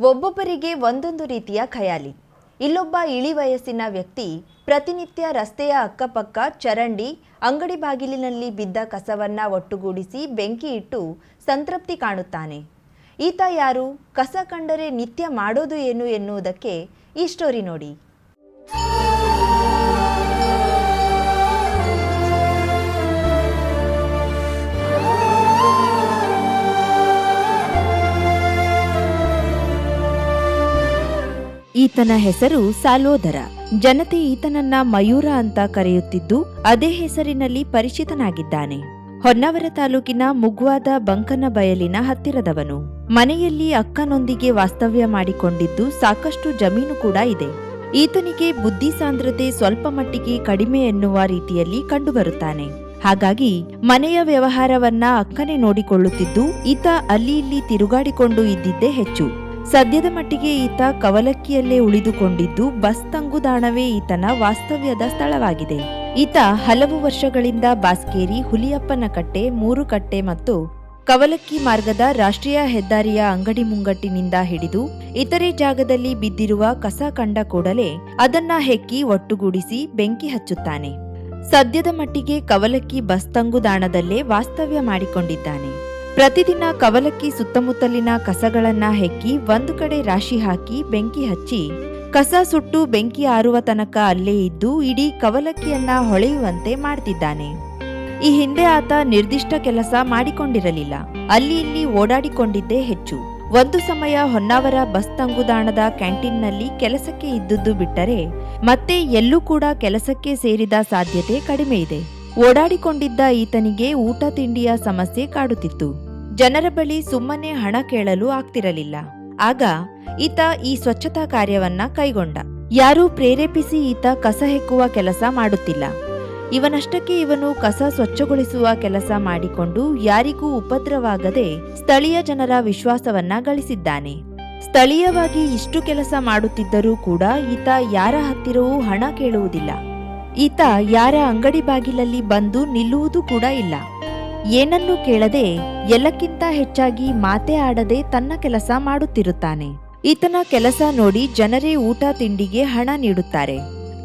ಒಬ್ಬೊಬ್ಬರಿಗೆ ಒಂದೊಂದು ರೀತಿಯ ಖಯಾಲಿ. ಇಲ್ಲೊಬ್ಬ ಇಳಿ ವಯಸ್ಸಿನ ವ್ಯಕ್ತಿ ಪ್ರತಿನಿತ್ಯ ರಸ್ತೆಯ ಅಕ್ಕಪಕ್ಕ ಚರಂಡಿ, ಅಂಗಡಿ ಬಾಗಿಲಿನಲ್ಲಿ ಬಿದ್ದ ಕಸವನ್ನ ಒಟ್ಟುಗೂಡಿಸಿ ಬೆಂಕಿ ಇಟ್ಟು ಸಂತೃಪ್ತಿ ಕಾಣುತ್ತಾನೆ. ಈತ ಯಾರು? ಕಸ ಕಂಡರೆ ನಿತ್ಯ ಮಾಡೋದು ಏನು ಎನ್ನುವುದಕ್ಕೆ ಈ ಸ್ಟೋರಿ ನೋಡಿ. ಈತನ ಹೆಸರು ಸಾಲೋದರ. ಜನತೆ ಈತನನ್ನ ಮಯೂರ ಅಂತ ಕರೆಯುತ್ತಿದ್ದು, ಅದೇ ಹೆಸರಿನಲ್ಲಿ ಪರಿಚಿತನಾಗಿದ್ದಾನೆ. ಹೊನ್ನಾವರ ತಾಲೂಕಿನ ಮುಗ್ವಾದ ಬಂಕನ ಬಯಲಿನ ಹತ್ತಿರದವನು. ಮನೆಯಲ್ಲಿ ಅಕ್ಕನೊಂದಿಗೆ ವಾಸ್ತವ್ಯ ಮಾಡಿಕೊಂಡಿದ್ದು ಸಾಕಷ್ಟು ಜಮೀನು ಕೂಡ ಇದೆ. ಈತನಿಗೆ ಬುದ್ಧಿ ಸಾಂದ್ರತೆ ಸ್ವಲ್ಪ ಮಟ್ಟಿಗೆ ಕಡಿಮೆ ಎನ್ನುವ ರೀತಿಯಲ್ಲಿ ಕಂಡುಬರುತ್ತಾನೆ. ಹಾಗಾಗಿ ಮನೆಯ ವ್ಯವಹಾರವನ್ನ ಅಕ್ಕನೆ ನೋಡಿಕೊಳ್ಳುತ್ತಿದ್ದು, ಈತ ಅಲ್ಲಿ ಇಲ್ಲಿ ತಿರುಗಾಡಿಕೊಂಡು ಇದ್ದಿದ್ದೇ ಹೆಚ್ಚು. ಸದ್ಯದ ಮಟ್ಟಿಗೆ ಈತ ಕವಲಕ್ಕಿಯಲ್ಲೇ ಉಳಿದುಕೊಂಡಿದ್ದು ಬಸ್ ತಂಗುದಾಣವೇ ಈತನ ವಾಸ್ತವ್ಯದ ಸ್ಥಳವಾಗಿದೆ. ಈತ ಹಲವು ವರ್ಷಗಳಿಂದ ಬಾಸ್ಕೇರಿ ಹುಲಿಯಪ್ಪನ ಕಟ್ಟೆ ಮೂರು ಕಟ್ಟೆ ಮತ್ತು ಕವಲಕ್ಕಿ ಮಾರ್ಗದ ರಾಷ್ಟ್ರೀಯ ಹೆದ್ದಾರಿಯ ಅಂಗಡಿ ಮುಂಗಟ್ಟಿನಿಂದ ಹಿಡಿದು ಇತರೆ ಜಾಗದಲ್ಲಿ ಬಿದ್ದಿರುವ ಕಸ ಕಂಡ ಕೂಡಲೇ ಅದನ್ನ ಹೆಕ್ಕಿ ಒಟ್ಟುಗೂಡಿಸಿ ಬೆಂಕಿ ಹಚ್ಚುತ್ತಾನೆ. ಸದ್ಯದ ಮಟ್ಟಿಗೆ ಕವಲಕ್ಕಿ ಬಸ್ ತಂಗುದಾಣದಲ್ಲೇ ವಾಸ್ತವ್ಯ ಮಾಡಿಕೊಂಡಿದ್ದಾನೆ. ಪ್ರತಿದಿನ ಕವಲಕ್ಕಿ ಸುತ್ತಮುತ್ತಲಿನ ಕಸಗಳನ್ನ ಹೆಕ್ಕಿ ಒಂದು ಕಡೆ ರಾಶಿ ಹಾಕಿ ಬೆಂಕಿ ಹಚ್ಚಿ, ಕಸ ಸುಟ್ಟು ಬೆಂಕಿ ಆರುವ ತನಕ ಅಲ್ಲೇ ಇದ್ದು ಇಡೀ ಕವಲಕ್ಕಿಯನ್ನ ಹೊಳೆಯುವಂತೆ ಮಾಡ್ತಿದ್ದಾನೆ. ಈ ಹಿಂದೆ ಆತ ನಿರ್ದಿಷ್ಟ ಕೆಲಸ ಮಾಡಿಕೊಂಡಿರಲಿಲ್ಲ. ಅಲ್ಲಿ ಇಲ್ಲಿ ಓಡಾಡಿಕೊಂಡಿದ್ದೇ ಹೆಚ್ಚು. ಒಂದು ಸಮಯ ಹೊನ್ನಾವರ ಬಸ್ ತಂಗುದಾಣದ ಕ್ಯಾಂಟೀನ್ನಲ್ಲಿ ಕೆಲಸಕ್ಕೆ ಇದ್ದುದು ಬಿಟ್ಟರೆ, ಮತ್ತೆ ಎಲ್ಲೂ ಕೂಡ ಕೆಲಸಕ್ಕೆ ಸೇರಿದ ಸಾಧ್ಯತೆ ಕಡಿಮೆ ಇದೆ. ಓಡಾಡಿಕೊಂಡಿದ್ದ ಈತನಿಗೆ ಊಟ ತಿಂಡಿಯ ಸಮಸ್ಯೆ ಕಾಡುತ್ತಿತ್ತು. ಜನರ ಬಳಿ ಸುಮ್ಮನೆ ಹಣ ಕೇಳಲು ಆಗ್ತಿರಲಿಲ್ಲ. ಆಗ ಈತ ಈ ಸ್ವಚ್ಛತಾ ಕಾರ್ಯವನ್ನ ಕೈಗೊಂಡ. ಯಾರೂ ಪ್ರೇರೇಪಿಸಿ ಈತ ಕಸ ಹೆಕ್ಕುವ ಕೆಲಸ ಮಾಡುತ್ತಿಲ್ಲ. ಇವನಷ್ಟಕ್ಕೆ ಇವನು ಕಸ ಸ್ವಚ್ಛಗೊಳಿಸುವ ಕೆಲಸ ಮಾಡಿಕೊಂಡು ಯಾರಿಗೂ ಉಪದ್ರವಾಗದೆ ಸ್ಥಳೀಯ ಜನರ ವಿಶ್ವಾಸವನ್ನ ಗಳಿಸಿದ್ದಾನೆ. ಸ್ಥಳೀಯವಾಗಿ ಇಷ್ಟು ಕೆಲಸ ಮಾಡುತ್ತಿದ್ದರೂ ಕೂಡ ಈತ ಯಾರ ಹತ್ತಿರವೂ ಹಣ ಕೇಳುವುದಿಲ್ಲ. ಈತ ಯಾರ ಅಂಗಡಿ ಬಾಗಿಲಲ್ಲಿ ಬಂದು ನಿಲ್ಲುವುದು ಕೂಡ ಇಲ್ಲ. ಏನನ್ನೂ ಕೇಳದೆ ಎಲ್ಲಕ್ಕಿಂತ ಹೆಚ್ಚಾಗಿ ಮಾತೆ ಆಡದೆ ತನ್ನ ಕೆಲಸ ಮಾಡುತ್ತಿರುತ್ತಾನೆ. ಈತನ ಕೆಲಸ ನೋಡಿ ಜನರೇ ಊಟ ತಿಂಡಿಗೆ ಹಣ ನೀಡುತ್ತಾರೆ.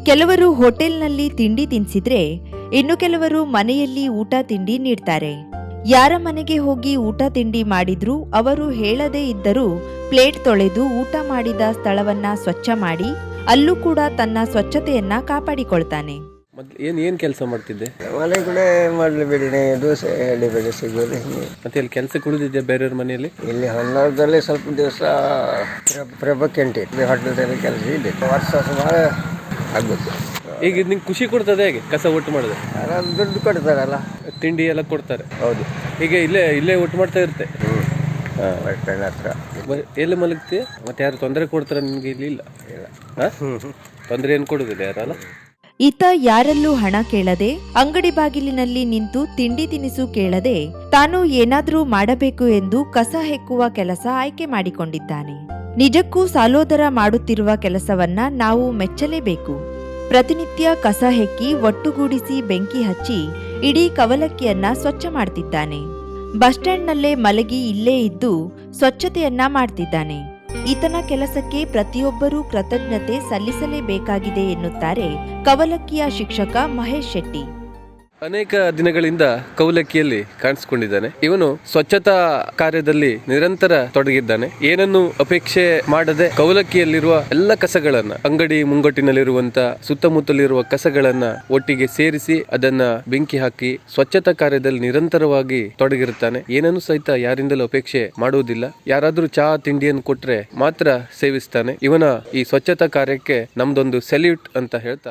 ಕೆಲವರು ಹೋಟೆಲ್ನಲ್ಲಿ ತಿಂಡಿ ತಿನ್ಸಿದ್ರೆ ಇನ್ನು ಕೆಲವರು ಮನೆಯಲ್ಲಿ ಊಟ ತಿಂಡಿ ನೀಡ್ತಾರೆ. ಯಾರ ಮನೆಗೆ ಹೋಗಿ ಊಟ ತಿಂಡಿ ಮಾಡಿದ್ರೂ ಅವರು ಹೇಳದೇ ಇದ್ದರೂ ಪ್ಲೇಟ್ ತೊಳೆದು ಊಟ ಮಾಡಿದ ಸ್ಥಳವನ್ನ ಸ್ವಚ್ಛ ಮಾಡಿ, ಅಲ್ಲೂ ಕೂಡ ತನ್ನ ಸ್ವಚ್ಛತೆಯನ್ನ ಕಾಪಾಡಿಕೊಳ್ತಾನೆ. ಮೊದ್ಲು ಏನು ಏನು ಕೆಲಸ ಮಾಡ್ತಿದ್ದೆ? ಮನೆ ಕೂಡ ಮಾಡಲೇಬೇಡಿ ದೋಸೆ ಎಳಿಬೇಡಿ ಸಿಗೋದು ಹಿಂಗೆ. ಮತ್ತೆ ಇಲ್ಲಿ ಕೆಲಸಕ್ಕೆ ಉಳಿದಿದ್ದೆ ಬೇರೆಯವ್ರ ಮನೆಯಲ್ಲಿ? ಇಲ್ಲಿ ಹೊನ್ನಾವರದಲ್ಲಿ ಸ್ವಲ್ಪ ದಿವಸ ಪ್ರಭಾ ಕ್ಯಾಂಟೀನ್ ಹೋಟೆಲ್ದಲ್ಲಿ ಕೆಲಸ ಇದೆ. ವರ್ಷ ಸುಮಾರು ಆಗ್ಬೇಕು ಈಗ ಇದು ನಿಂಗೆ ಖುಷಿ ಕೊಡ್ತದೆ ಹೇಗೆ? ಕಸ ಒಟ್ಟು ಮಾಡಿದ್ರೆ ಯಾರಾದ್ರು ದುಡ್ಡು ಕೊಡ್ತಾರಲ್ಲ. ತಿಂಡಿ ಎಲ್ಲ ಕೊಡ್ತಾರೆ. ಹೌದು. ಈಗ ಇಲ್ಲೇ ಇಲ್ಲೇ ಒಟ್ಟು ಮಾಡ್ತಾ ಇರುತ್ತೆ ಬಸ್ ಸ್ಟ್ಯಾಂಡ್ ಹತ್ರ. ಬ- ಎಲ್ಲಿ ಮಲಗ್ತಿ ಮತ್ತೆ ಯಾರು ತೊಂದರೆ ಕೊಡ್ತಾರೆ ನಿಮ್ಗೆ ಇಲ್ಲಿ? ಇಲ್ಲ. ಹಾಂ? ತೊಂದರೆ ಏನು ಕೊಡೋದಿಲ್ಲ ಯಾರಲ್ಲ? ಈತ ಯಾರಲ್ಲೂ ಹಣ ಕೇಳದೆ, ಅಂಗಡಿ ಬಾಗಿಲಿನಲ್ಲಿ ನಿಂತು ತಿಂಡಿ ತಿನಿಸು ಕೇಳದೆ, ತಾನು ಏನಾದರೂ ಮಾಡಬೇಕು ಎಂದು ಕಸ ಹೆಕ್ಕುವ ಕೆಲಸ ಆಯ್ಕೆ ಮಾಡಿಕೊಂಡಿದ್ದಾನೆ. ನಿಜಕ್ಕೂ ಸಾಲೋದರ ಮಾಡುತ್ತಿರುವ ಕೆಲಸವನ್ನ ನಾವು ಮೆಚ್ಚಲೇಬೇಕು. ಪ್ರತಿನಿತ್ಯ ಕಸ ಹೆಕ್ಕಿ ಒಟ್ಟುಗೂಡಿಸಿ ಬೆಂಕಿ ಹಚ್ಚಿ, ಇಡೀ ಕವಲಕ್ಕಿಯನ್ನ ಸ್ವಚ್ಛ ಮಾಡ್ತಿದ್ದಾನೆ. ಬಸ್ ಸ್ಟ್ಯಾಂಡ್ನಲ್ಲೇ ಮಲಗಿ ಇಲ್ಲೇ ಇದ್ದು ಸ್ವಚ್ಛತೆಯನ್ನ ಮಾಡ್ತಿದ್ದಾನೆ. ಈತನ ಕೆಲಸಕ್ಕೆ ಪ್ರತಿಯೊಬ್ಬರೂ ಕೃತಜ್ಞತೆ ಸಲ್ಲಿಸಲೇಬೇಕಾಗಿದೆ ಎನ್ನುತ್ತಾರೆ ಕವಲಕ್ಕಿಯ ಶಿಕ್ಷಕ ಮಹೇಶ್ ಶೆಟ್ಟಿ. ಅನೇಕ ದಿನಗಳಿಂದ ಕೌಲಕ್ಕಿಯಲ್ಲಿ ಕಾಣಿಸಿಕೊಂಡಿದ್ದಾನೆ. ಇವನು ಸ್ವಚ್ಛತಾ ಕಾರ್ಯದಲ್ಲಿ ನಿರಂತರ ತೊಡಗಿದ್ದಾನೆ. ಏನನ್ನು ಅಪೇಕ್ಷೆ ಮಾಡದೆ ಕೌಲಕ್ಕಿಯಲ್ಲಿರುವ ಎಲ್ಲ ಕಸಗಳನ್ನ, ಅಂಗಡಿ ಮುಂಗಟ್ಟಿನಲ್ಲಿರುವಂತ ಸುತ್ತಮುತ್ತಲಿರುವ ಕಸಗಳನ್ನ ಒಟ್ಟಿಗೆ ಸೇರಿಸಿ ಅದನ್ನ ಬೆಂಕಿ ಹಾಕಿ ಸ್ವಚ್ಛತಾ ಕಾರ್ಯದಲ್ಲಿ ನಿರಂತರವಾಗಿ ತೊಡಗಿರುತ್ತಾನೆ. ಏನನ್ನು ಸಹಿತ ಯಾರಿಂದಲೂ ಅಪೇಕ್ಷೆ ಮಾಡುವುದಿಲ್ಲ. ಯಾರಾದರೂ ಚಹಾ ತಿಂಡಿಯನ್ನು ಕೊಟ್ರೆ ಮಾತ್ರ ಸೇವಿಸ್ತಾನೆ. ಇವನ ಈ ಸ್ವಚ್ಛತಾ ಕಾರ್ಯಕ್ಕೆ ನಮ್ದೊಂದು ಸೆಲ್ಯೂಟ್ ಅಂತ ಹೇಳ್ತಾ